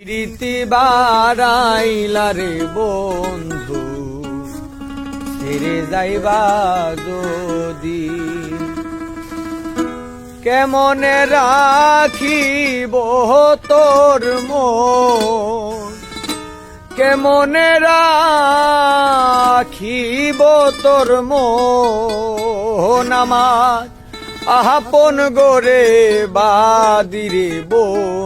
প্রীতি বারাইলা রে বন্ধু ছেড়ে যাইবা যদি। কেমনে রাখিব তোর মন? কেমনে রাখিব তোর মন আমার? আহাপন গোরে বাদিরে বন্ধু।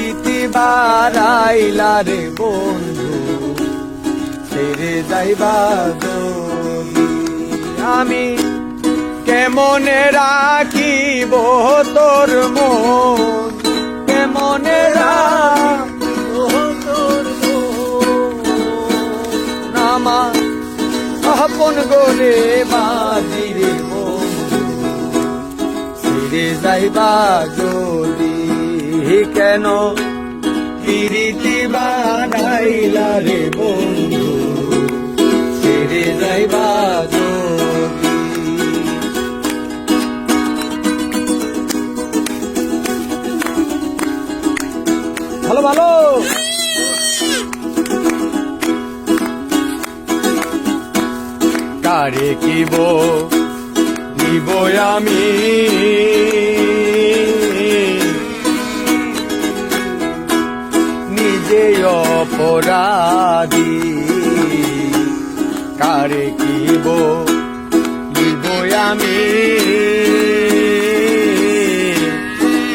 বারাইলা রে বন্ধু ছেড়ে যাইবা আমি কেমনে রাখিব তোর মন? কেমনে মন? আমার আপন গোরে বাজিরে ফিরে যাইবা যদি। কেন ফিরিতি বানাইলা রে বন্ধু ফিরে যাইবা ভালো ভালো। কারে কিব নিব আমি? অপরাধী কারে কিব নিব আমি?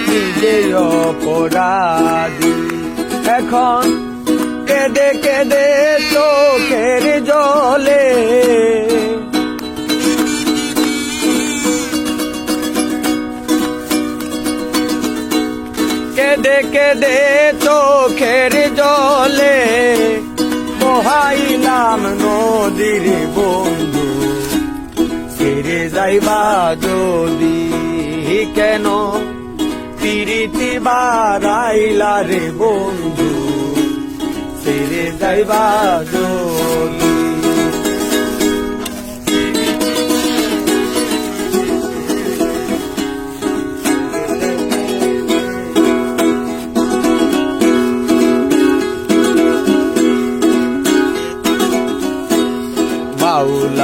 নিজে অপরাধী। এখন কেঁদে কেঁদে চোখের জলে। কেঁদে কেঁদে চোখের জলে। নদীর বন্ধু ফিরে যাইবা যদি। কেন পিরিতি বারাইলা রে বন্ধু ফিরে যাইবা যদি।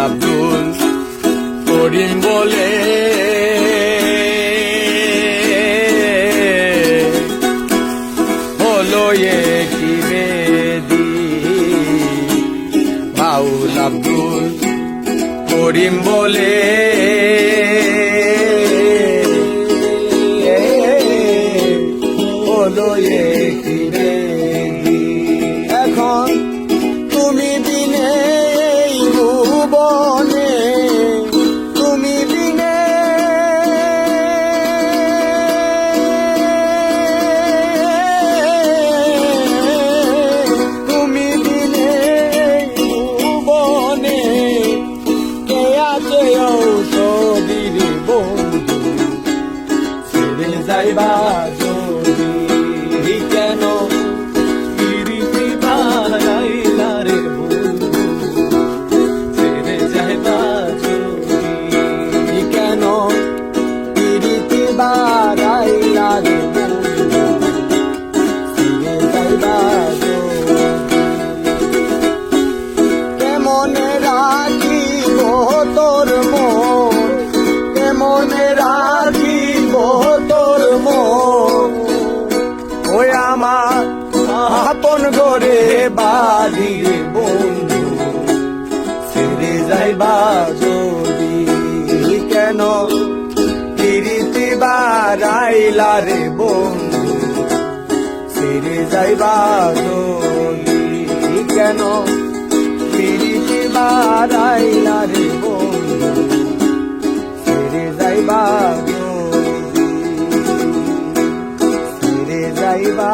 আব্দুল করিম বলে। হলো কি বেদি। বাউল আব্দুল করিম বলে। হলো কি বাড়ি বন্ধু ফিরে যাইবা যদি কেন ফিরিতে বাড়াইলা রে বন্ধু ফিরে যাইবা যদি কেন ফিরিতে বাড়াইলা রে বন্ধু ফিরে যাইবা যদি ফিরে যাইবা